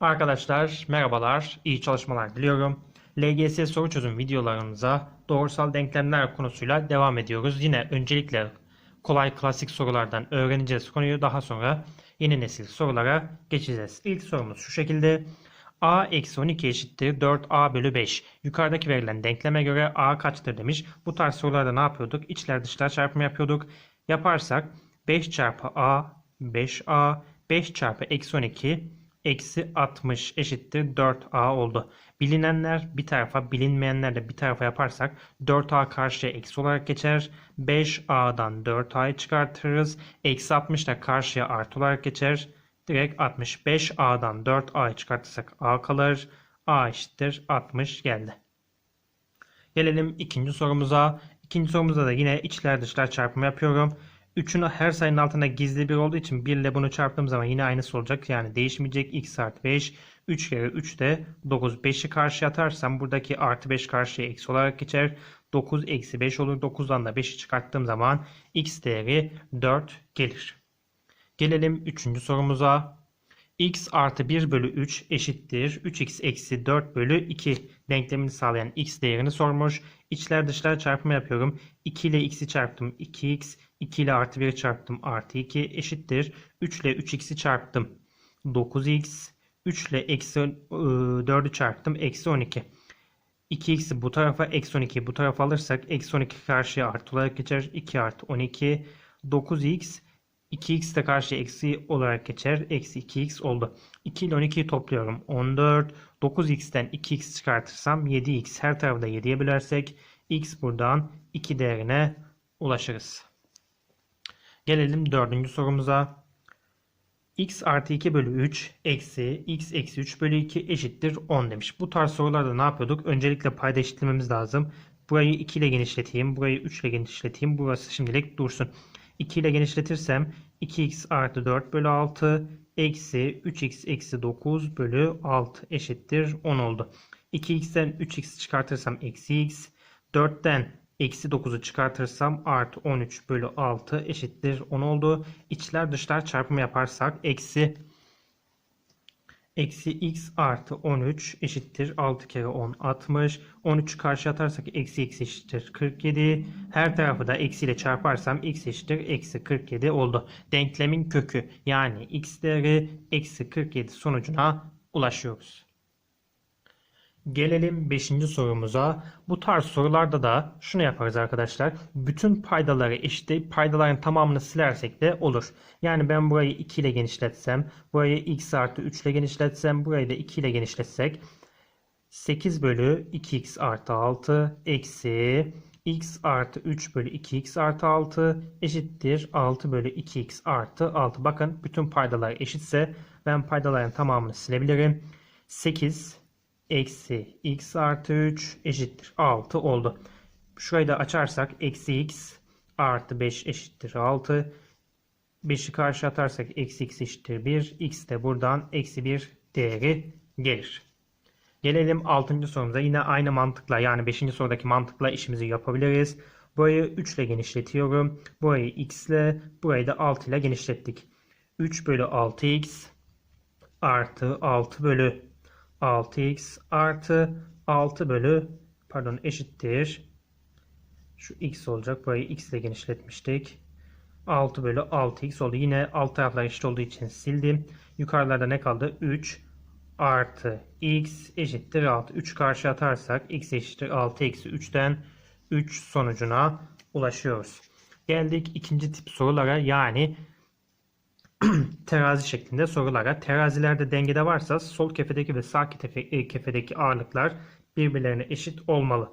Arkadaşlar merhabalar, iyi çalışmalar diliyorum. LGS soru çözüm videolarımıza doğrusal denklemler konusuyla devam ediyoruz. Yine öncelikle kolay klasik sorulardan öğreneceğiz konuyu. Daha sonra yeni nesil sorulara geçeceğiz. İlk sorumuz şu şekilde. a eksi 12 eşittir 4a bölü 5. Yukarıdaki verilen denkleme göre a kaçtır demiş. Bu tarz sorularda ne yapıyorduk? İçler dışlar çarpımı yapıyorduk. Yaparsak 5 çarpı a 5a 5 çarpı eksi 12 eksi 60 eşittir 4a oldu. Bilinenler bir tarafa bilinmeyenler de bir tarafa yaparsak 4a karşıya eksi olarak geçer. 5a'dan 4a'yı çıkartırız. Eksi 60 da karşıya artı olarak geçer. Direkt 65a'dan 4a'yı çıkartırsak a kalır. a eşittir 60 geldi. Gelelim ikinci sorumuza. İkinci sorumuzda da yine içler dışlar çarpımı yapıyorum. 3'ün her sayının altında gizli bir olduğu için 1 ile bunu çarptığım zaman yine aynısı olacak. Yani değişmeyecek. x artı 5. 3 kere 3 de 9. 5'i karşıya atarsam buradaki artı 5 karşıya eksi olarak geçer. 9 eksi 5 olur. 9'dan da 5'i çıkarttığım zaman x değeri 4 gelir. Gelelim 3. sorumuza. x artı 1 bölü 3 eşittir. 3x eksi 4 bölü 2 denklemini sağlayan x değerini sormuş. İçler dışlar çarpımı yapıyorum. 2 ile x'i çarptım 2x. 2 ile artı 1'i çarptım artı 2 eşittir. 3 ile 3x'i çarptım 9x. 3 ile eksi 4'ü çarptım eksi 12. 2x'i bu tarafa eksi 12'yi bu tarafa alırsak eksi 12 karşıya artı olarak geçer. 2 artı 12 9x 2x de karşıya eksi olarak geçer. Eksi 2x oldu. 2 ile 12'yi topluyorum. 14. 9x'ten 2x çıkartırsam 7x. Her tarafı da 7'ye bölersek x buradan 2 değerine ulaşırız. Gelelim dördüncü sorumuza. x artı 2 bölü 3 eksi x eksi 3 bölü 2 eşittir 10 demiş. Bu tarz sorularda ne yapıyorduk? Öncelikle payda eşitlememiz lazım. Burayı 2 ile genişleteyim. Burayı 3 ile genişleteyim. Burası şimdilik dursun. 2 ile genişletirsem 2x artı 4 bölü 6 eksi 3x eksi 9 bölü 6 eşittir 10 oldu. 2x'ten 3x çıkartırsam eksi x. 4'ten eksi 9'u çıkartırsam artı 13 bölü 6 eşittir 10 oldu. İçler dışlar çarpımı yaparsak eksi Eksi x artı 13 eşittir 6 kere 10 60. 13'ü karşı atarsak eksi x eşittir 47. Her tarafı da eksi ile çarparsam x eşittir eksi 47 oldu. Denklemin kökü yani x değeri eksi 47 sonucuna ulaşıyoruz. Gelelim 5. sorumuza. Bu tarz sorularda da şunu yaparız arkadaşlar. Bütün paydaları eşitleyip paydaların tamamını silersek de olur. Yani ben burayı 2 ile genişletsem, burayı x artı 3 ile genişletsem, burayı da 2 ile genişletsek 8 bölü 2x artı 6 eksi x artı 3 bölü 2x artı 6 eşittir 6 bölü 2x artı 6. Bakın bütün paydalar eşitse ben paydaların tamamını silebilirim. 8 eksi x artı 3 eşittir 6 oldu. Şurayı da açarsak eksi x artı 5 eşittir 6. 5'i karşı atarsak eksi x eşittir 1. x de buradan eksi 1 değeri gelir. Gelelim 6. sorumuza. Yine aynı mantıkla yani 5. sorudaki mantıkla işimizi yapabiliriz. Burayı 3 ile genişletiyorum. Burayı x ile burayı da 6 ile genişlettik. 3 bölü 6x artı 6 bölü 6x artı 6 bölü pardon eşittir. Şu x olacak. Burayı x ile genişletmiştik. 6 bölü 6x oldu. Yine alt taraflar eşit olduğu için sildim. Yukarılarda ne kaldı? 3 artı x eşittir 6. 3 karşı atarsak x eşittir 6 eksi 3'ten 3 sonucuna ulaşıyoruz. Geldik ikinci tip sorulara yani terazi şeklinde sorulara. Terazilerde dengede varsa sol kefedeki ve sağ e, kefedeki ağırlıklar birbirlerine eşit olmalı.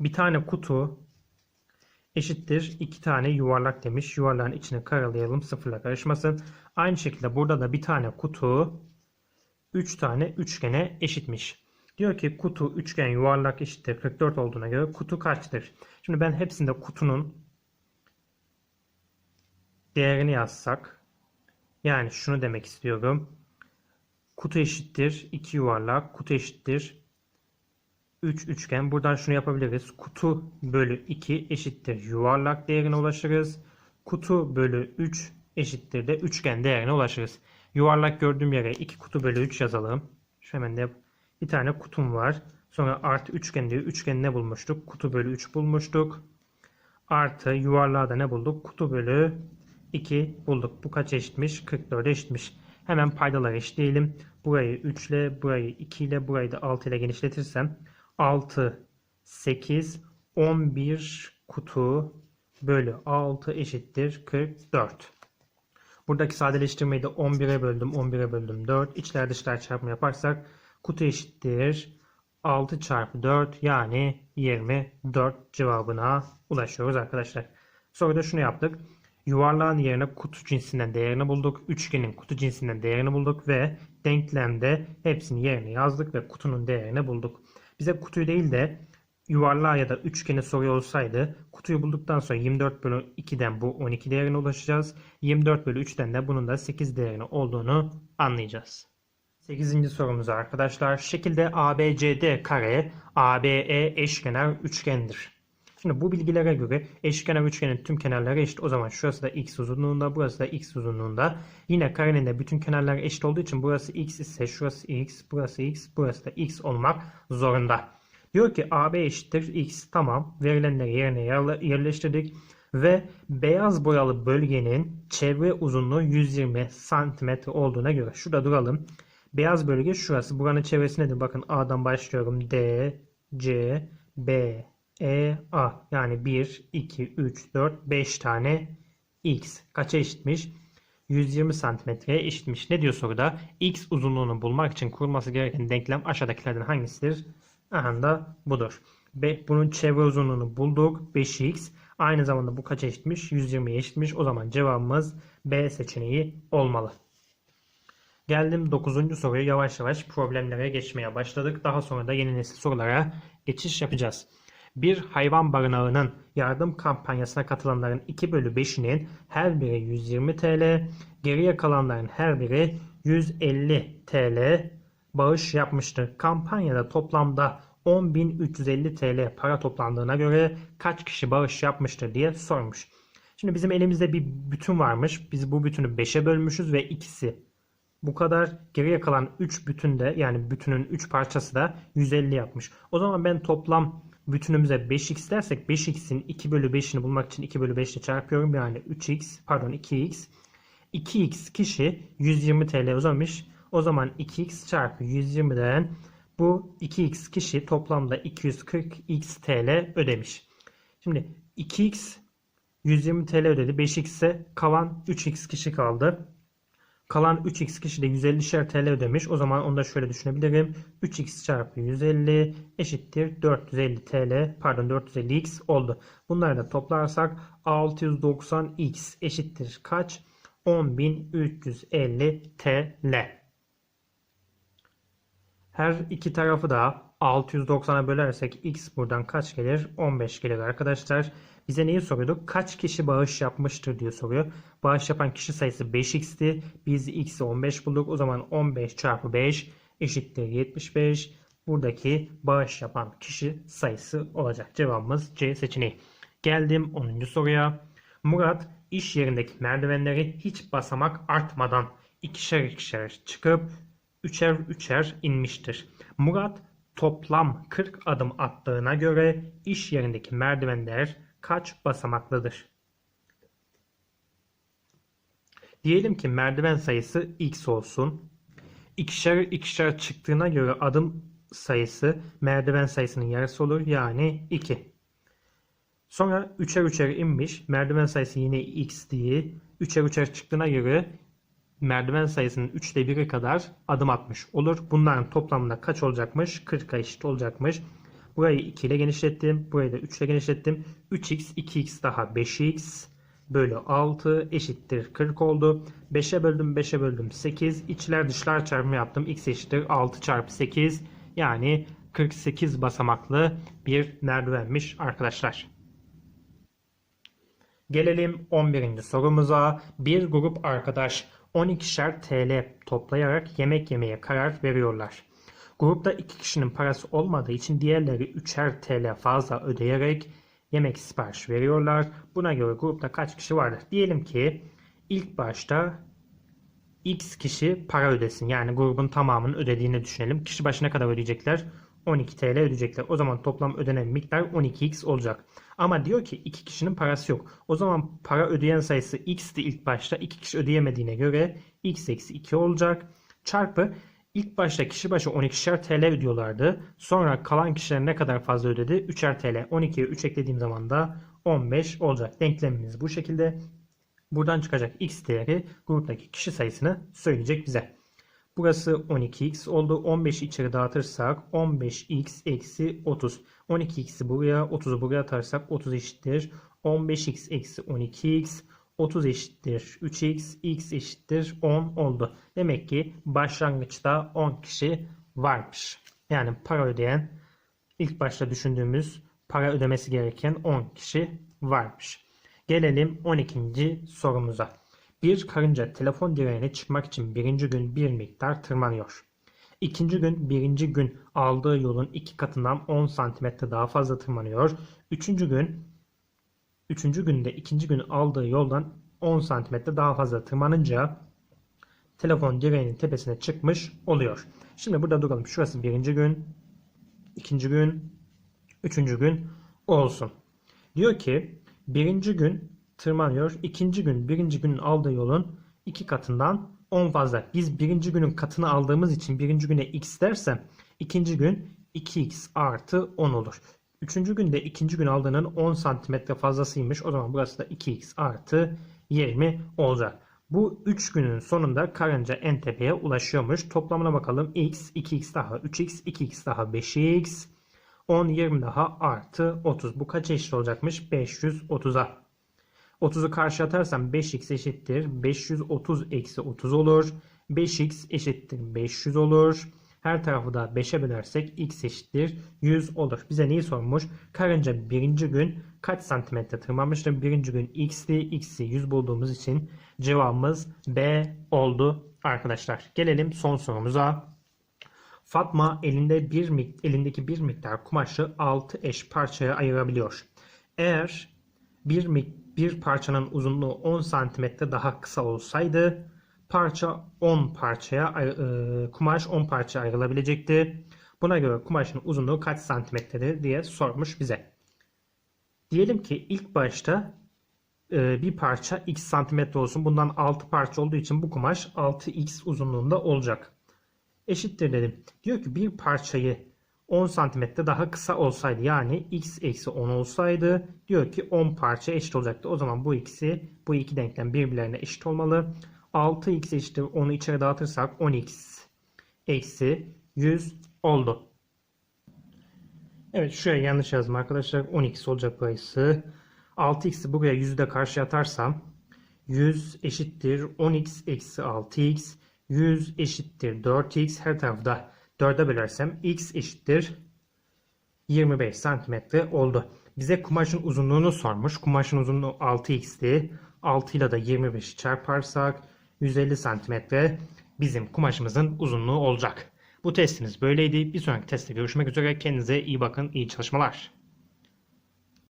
Bir tane kutu eşittir iki tane yuvarlak demiş. Yuvarlağın içine karalayalım sıfırla karışmasın. Aynı şekilde burada da bir tane kutu 3 tane üçgene eşitmiş. Diyor ki kutu üçgen yuvarlak eşittir 44 olduğuna göre kutu kaçtır? Şimdi ben hepsinde kutunun değerini yazsak yani şunu demek istiyorum. Kutu eşittir 2 yuvarlak, kutu eşittir 3 üçgen. Buradan şunu yapabiliriz. Kutu bölü 2 eşittir yuvarlak değerine ulaşırız. Kutu bölü 3 eşittir de üçgen değerine ulaşırız. Yuvarlak gördüğüm yere 2 kutu bölü 3 yazalım. Şu hemen de bir tane kutum var. Sonra artı üçgen diyor. Üçgeni ne bulmuştuk? Kutu bölü 3 bulmuştuk. Artı yuvarlağı da ne bulduk? Kutu bölü 2 bulduk. Bu kaç eşitmiş? 44 eşitmiş. Hemen paydaları eşitleyelim. Burayı 3 ile, burayı 2 ile, burayı da 6 ile genişletirsem 6, 8, 11 kutu bölü 6 eşittir 44. Buradaki sadeleştirmeyi de 11'e böldüm, 11'e böldüm 4. İçler dışlar çarpımı yaparsak kutu eşittir 6 çarpı 4 yani 24 cevabına ulaşıyoruz arkadaşlar. Sonra da şunu yaptık. Yuvarlağın yerine kutu cinsinden değerini bulduk. Üçgenin kutu cinsinden değerini bulduk ve denklemde hepsini yerine yazdık ve kutunun değerini bulduk. Bize kutuyu değil de yuvarlağı ya da üçgeni soruyor olsaydı kutuyu bulduktan sonra 24 bölü 2'den bu 12 değerine ulaşacağız. 24 bölü 3'ten de bunun da 8 değerini olduğunu anlayacağız. 8. sorumuz arkadaşlar. Şekilde ABCD kare ABE eşkenar üçgendir. Şimdi bu bilgilere göre eşkenar üçgenin tüm kenarları eşit. O zaman şurası da x uzunluğunda, burası da x uzunluğunda. Yine karenin de bütün kenarları eşit olduğu için burası x ise şurası x, burası x, burası da x olmak zorunda. Diyor ki AB eşittir x. Tamam. Verilenleri yerine yerleştirdik. Ve beyaz boyalı bölgenin çevre uzunluğu 120 cm olduğuna göre. Şurada duralım. Beyaz bölge şurası. Buranın çevresi nedir? Bakın A'dan başlıyorum. D, C, B, E, A. Yani 1, 2, 3, 4, 5 tane X. Kaça eşitmiş? 120 santimetreye eşitmiş. Ne diyor soruda? X uzunluğunu bulmak için kurulması gereken denklem aşağıdakilerden hangisidir? Aha da budur. Be, bunun çevre uzunluğunu bulduk. 5x. Aynı zamanda bu kaça eşitmiş? 120'ye eşitmiş. O zaman cevabımız B seçeneği olmalı. Geldim 9. soruya yavaş yavaş problemlere geçmeye başladık. Daha sonra da yeni nesil sorulara geçiş yapacağız. Bir hayvan barınağının yardım kampanyasına katılanların 2 bölü 5'inin her biri 120 TL, geriye kalanların her biri 150 TL bağış yapmıştır. Kampanyada toplamda 10.350 TL para toplandığına göre kaç kişi bağış yapmıştır diye sormuş. Şimdi bizim elimizde bir bütün varmış. Biz bu bütünü 5'e bölmüşüz ve ikisi bu kadar geriye kalan 3 bütün de yani bütünün 3 parçası da 150 yapmış. O zaman ben toplam bütünümüze 5x dersek 5x'in 2 bölü 5'ini bulmak için 2 bölü 5 ile çarpıyorum. Yani 3x pardon 2x. 2x kişi 120 TL uzamış. O zaman 2x çarpı 120'den bu 2x kişi toplamda 240x TL ödemiş. Şimdi 2x 120 TL ödedi. 5x ise kalan 3x kişi kaldı. Kalan 3x kişi de 150'şer TL ödemiş. O zaman onu da şöyle düşünebilirim. 3x çarpı 150 eşittir 450 TL pardon 450x oldu. Bunları da toplarsak 690x eşittir kaç? 10.350 TL. Her iki tarafı da 690'a bölersek x buradan kaç gelir? 15 gelir arkadaşlar. Bize neyi soruyorduk? Kaç kişi bağış yapmıştır diye soruyor. Bağış yapan kişi sayısı 5x'ti. Biz x'i 15 bulduk. O zaman 15 çarpı 5 eşittir 75. Buradaki bağış yapan kişi sayısı olacak. Cevabımız C seçeneği. Geldim 10. soruya. Murat iş yerindeki merdivenleri hiç basamak artmadan ikişer ikişer çıkıp üçer üçer inmiştir. Murat toplam 40 adım attığına göre iş yerindeki merdivenler kaç basamaklıdır? Diyelim ki merdiven sayısı x olsun. İkişer ikişer çıktığına göre adım sayısı merdiven sayısının yarısı olur. Yani 2. Sonra üçer üçer inmiş. Merdiven sayısı yine x diye. Üçer üçer çıktığına göre merdiven sayısının 3'te 1'i kadar adım atmış olur. Bunların toplamında kaç olacakmış? 40'a eşit olacakmış. Burayı 2 ile genişlettim. Burayı da 3 ile genişlettim. 3x, 2x daha 5x bölü 6 eşittir 40 oldu. 5'e böldüm 5'e böldüm 8. İçler dışlar çarpımı yaptım. x eşittir 6 çarpı 8 yani 48 basamaklı bir merdivenmiş arkadaşlar. Gelelim 11. sorumuza. Bir grup arkadaş 12'şer TL toplayarak yemek yemeye karar veriyorlar. Grupta iki kişinin parası olmadığı için diğerleri 3'er TL fazla ödeyerek yemek sipariş veriyorlar. Buna göre grupta kaç kişi vardır? Diyelim ki ilk başta X kişi para ödesin. Yani grubun tamamının ödediğini düşünelim. Kişi başına kadar ödeyecekler. 12 TL ödeyecekler. O zaman toplam ödenen miktar 12x olacak. Ama diyor ki iki kişinin parası yok. O zaman para ödeyen sayısı x'ti ilk başta. iki kişi ödeyemediğine göre x eksi 2 olacak. Çarpı ilk başta kişi başı 12'şer TL ödüyorlardı. Sonra kalan kişiler ne kadar fazla ödedi? 3'er TL. 12'ye 3 eklediğim zaman da 15 olacak. Denklemimiz bu şekilde. Buradan çıkacak x değeri gruptaki kişi sayısını söyleyecek bize. Burası 12x oldu. 15'i içeri dağıtırsak 15x eksi 30. 12x'i buraya 30'u buraya atarsak 30 eşittir. 15x eksi 12x 30 eşittir 3x x eşittir 10 oldu. Demek ki başlangıçta 10 kişi varmış. Yani para ödeyen ilk başta düşündüğümüz para ödemesi gereken 10 kişi varmış. Gelelim 12. sorumuza. Bir karınca telefon direğine çıkmak için birinci gün bir miktar tırmanıyor. İkinci gün birinci gün aldığı yolun iki katından 10 santimetre daha fazla tırmanıyor. Üçüncü gün üçüncü günde ikinci gün aldığı yoldan 10 santimetre daha fazla tırmanınca telefon direğinin tepesine çıkmış oluyor. Şimdi burada duralım. Şurası birinci gün, ikinci gün, üçüncü gün olsun. Diyor ki birinci gün tırmanıyor. ikinci gün birinci günün aldığı yolun iki katından 10 fazla. Biz birinci günün katını aldığımız için birinci güne x dersem ikinci gün 2x artı 10 olur. Üçüncü günde ikinci gün aldığının 10 santimetre fazlasıymış. O zaman burası da 2x artı 20 olacak. Bu 3 günün sonunda karınca en tepeye ulaşıyormuş. Toplamına bakalım. x, 2x daha 3x, 2x daha 5x, 10, 20 daha artı 30. Bu kaç eşit olacakmış? 530'a. 30'u karşı atarsam 5x eşittir. 530 eksi 30 olur. 5x eşittir 500 olur. Her tarafı da 5'e bölersek x eşittir 100 olur. Bize neyi sormuş? Karınca birinci gün kaç santimetre tırmanmıştır? Birinci gün x'ti. x'i 100 bulduğumuz için cevabımız B oldu arkadaşlar. Gelelim son sorumuza. Fatma elinde bir elindeki bir miktar kumaşı 6 eş parçaya ayırabiliyor. Eğer bir bir parçanın uzunluğu 10 santimetre daha kısa olsaydı parça 10 parçaya ay- e, kumaş 10 parçaya ayrılabilecekti. Buna göre kumaşın uzunluğu kaç santimetredir diye sormuş bize. Diyelim ki ilk başta e, bir parça x santimetre olsun. Bundan 6 parça olduğu için bu kumaş 6x uzunluğunda olacak. Eşittir dedim. Diyor ki bir parçayı 10 santimetre daha kısa olsaydı yani x eksi 10 olsaydı diyor ki 10 parça eşit olacaktı. O zaman bu ikisi bu iki denklem birbirlerine eşit olmalı. 6x eşittir 10'u içeri dağıtırsak 10x eksi 100 oldu. Evet şuraya yanlış yazdım arkadaşlar. 10x olacak burası. 6x'i buraya 100'ü de karşıya atarsam 100 eşittir 10x eksi 6x 100 eşittir 4x her tarafı da 4'e bölersem x eşittir 25 santimetre oldu. Bize kumaşın uzunluğunu sormuş. Kumaşın uzunluğu 6x'ti. 6 ile de 25'i çarparsak 150 santimetre bizim kumaşımızın uzunluğu olacak. Bu testimiz böyleydi. Bir sonraki testte görüşmek üzere. Kendinize iyi bakın. İyi çalışmalar.